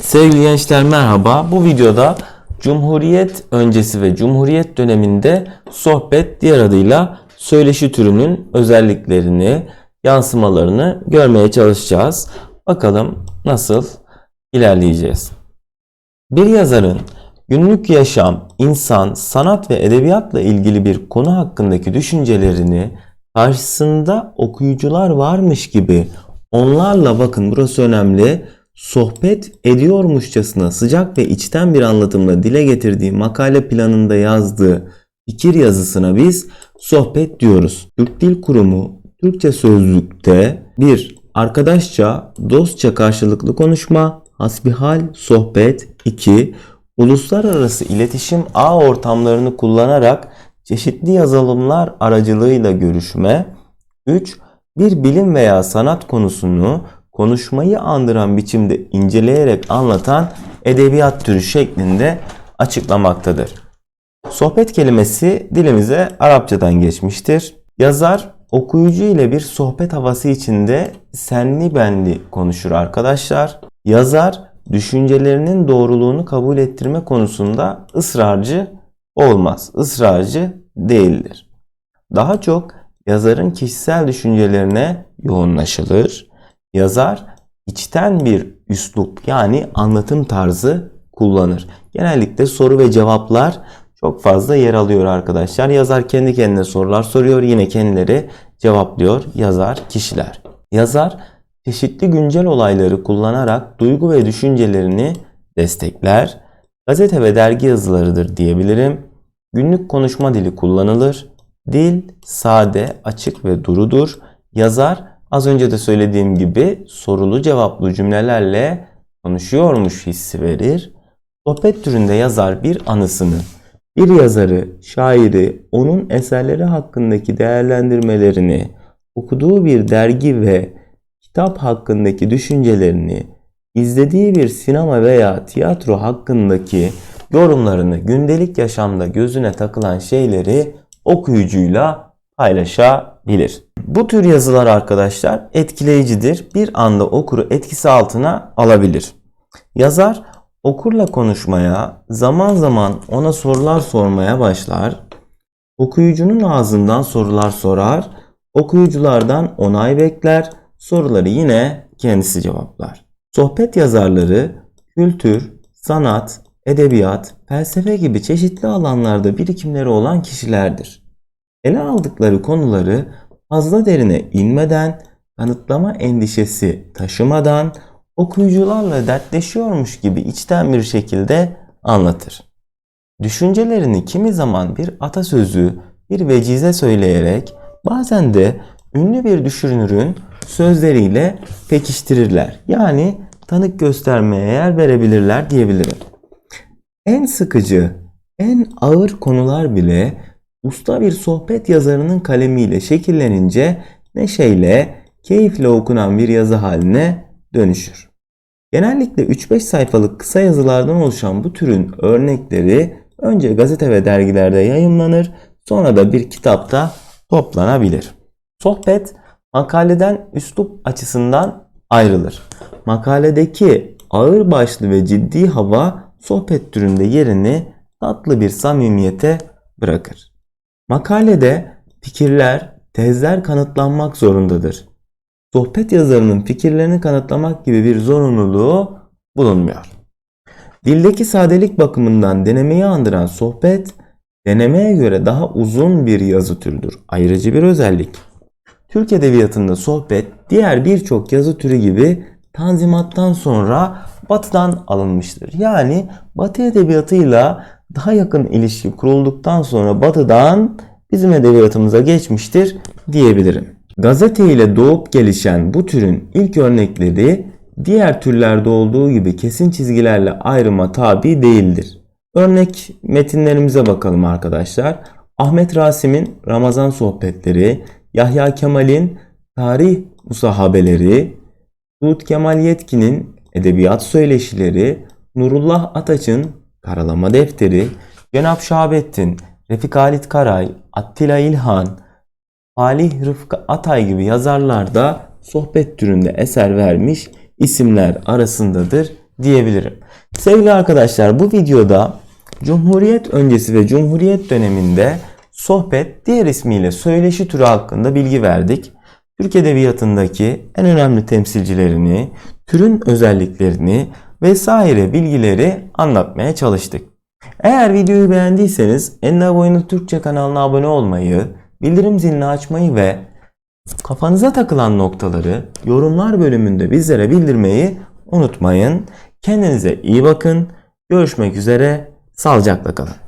Sevgili gençler merhaba. Bu videoda Cumhuriyet öncesi ve Cumhuriyet döneminde sohbet diğer adıyla söyleşi türünün özelliklerini, yansımalarını görmeye çalışacağız. Bakalım nasıl ilerleyeceğiz. Bir yazarın günlük yaşam, insan, sanat ve edebiyatla ilgili bir konu hakkındaki düşüncelerini karşısında okuyucular varmış gibi onlarla bakın burası önemli sohbet ediyormuşçasına sıcak ve içten bir anlatımla dile getirdiği makale planında yazdığı fikir yazısına biz sohbet diyoruz. Türk Dil Kurumu Türkçe Sözlük'te bir arkadaşça, dostça karşılıklı konuşma, hasbihal, sohbet, 2. Uluslararası iletişim ağ ortamlarını kullanarak çeşitli yazılımlar aracılığıyla görüşme, 3. Bir bilim veya sanat konusunu konuşmayı andıran biçimde inceleyerek anlatan edebiyat türü şeklinde açıklamaktadır. Sohbet kelimesi dilimize Arapçadan geçmiştir. Yazar okuyucu ile bir sohbet havası içinde senli benli konuşur arkadaşlar. Yazar düşüncelerinin doğruluğunu kabul ettirme konusunda ısrarcı olmaz. Israrcı değildir. Daha çok yazarın kişisel düşüncelerine yoğunlaşılır. Yazar içten bir üslup yani anlatım tarzı kullanır. Genellikle soru ve cevaplar çok fazla yer alıyor arkadaşlar. Yazar kendi kendine sorular soruyor. Yine kendileri cevaplıyor yazar kişiler. Yazar çeşitli güncel olayları kullanarak duygu ve düşüncelerini destekler. Gazete ve dergi yazılarıdır diyebilirim. Günlük konuşma dili kullanılır. Dil sade, açık ve durudur. Yazar az önce de söylediğim gibi sorulu cevaplı cümlelerle konuşuyormuş hissi verir. Sohbet türünde yazar bir anısını, bir yazarı, şairi, onun eserleri hakkındaki değerlendirmelerini, okuduğu bir dergi ve kitap hakkındaki düşüncelerini, izlediği bir sinema veya tiyatro hakkındaki yorumlarını, gündelik yaşamda gözüne takılan şeyleri okuyucuyla paylaşabilir. Bu tür yazılar arkadaşlar etkileyicidir. Bir anda okuru etkisi altına alabilir. Yazar okurla konuşmaya, zaman zaman ona sorular sormaya başlar. Okuyucunun ağzından sorular sorar, okuyuculardan onay bekler, soruları yine kendisi cevaplar. Sohbet yazarları kültür, sanat, edebiyat, felsefe gibi çeşitli alanlarda birikimleri olan kişilerdir. Ele aldıkları konuları fazla derine inmeden, kanıtlama endişesi taşımadan okuyucularla dertleşiyormuş gibi içten bir şekilde anlatır. Düşüncelerini kimi zaman bir atasözü, bir vecize söyleyerek bazen de ünlü bir düşünürün sözleriyle pekiştirirler. Yani tanık göstermeye yer verebilirler diyebilirim. En sıkıcı, en ağır konular bile usta bir sohbet yazarının kalemiyle şekillenince neşeyle, keyifle okunan bir yazı haline dönüşür. Genellikle 3-5 sayfalık kısa yazılardan oluşan bu türün örnekleri önce gazete ve dergilerde yayımlanır, sonra da bir kitapta toplanabilir. Sohbet makaleden üslup açısından ayrılır. Makaledeki ağır başlı ve ciddi hava sohbet türünde yerini tatlı bir samimiyete bırakır. Makalede fikirler, tezler kanıtlanmak zorundadır. Sohbet yazarının fikirlerini kanıtlamak gibi bir zorunluluğu bulunmuyor. Dildeki sadelik bakımından denemeyi andıran sohbet, denemeye göre daha uzun bir yazı türüdür. Ayrıcı bir özellik. Türk Edebiyatı'nda sohbet diğer birçok yazı türü gibi Tanzimat'tan sonra Batı'dan alınmıştır. Yani Batı edebiyatıyla daha yakın ilişki kurulduktan sonra Batı'dan bizim edebiyatımıza geçmiştir diyebilirim. Gazete ile doğup gelişen bu türün ilk örnekleri diğer türlerde olduğu gibi kesin çizgilerle ayrıma tabi değildir. Örnek metinlerimize bakalım arkadaşlar. Ahmet Rasim'in Ramazan Sohbetleri, Yahya Kemal'in Tarih Musahabeleri, Suud Kemal Yetkin'in Edebiyat Söyleşileri, Nurullah Ataç'ın Karalama Defteri, Cenap Şahabettin, Refik Halit Karay, Attila İlhan, Falih Rıfkı Atay gibi yazarlar da sohbet türünde eser vermiş isimler arasındadır diyebilirim. Sevgili arkadaşlar bu videoda Cumhuriyet öncesi ve Cumhuriyet döneminde sohbet diğer ismiyle söyleşi türü hakkında bilgi verdik. Türk Edebiyatı'ndaki en önemli temsilcilerini, türün özelliklerini vesaire bilgileri anlatmaya çalıştık. Eğer videoyu beğendiyseniz Enna Boyunu Türkçe kanalına abone olmayı, bildirim zilini açmayı ve kafanıza takılan noktaları yorumlar bölümünde bizlere bildirmeyi unutmayın. Kendinize iyi bakın. Görüşmek üzere. Sağlıcakla kalın.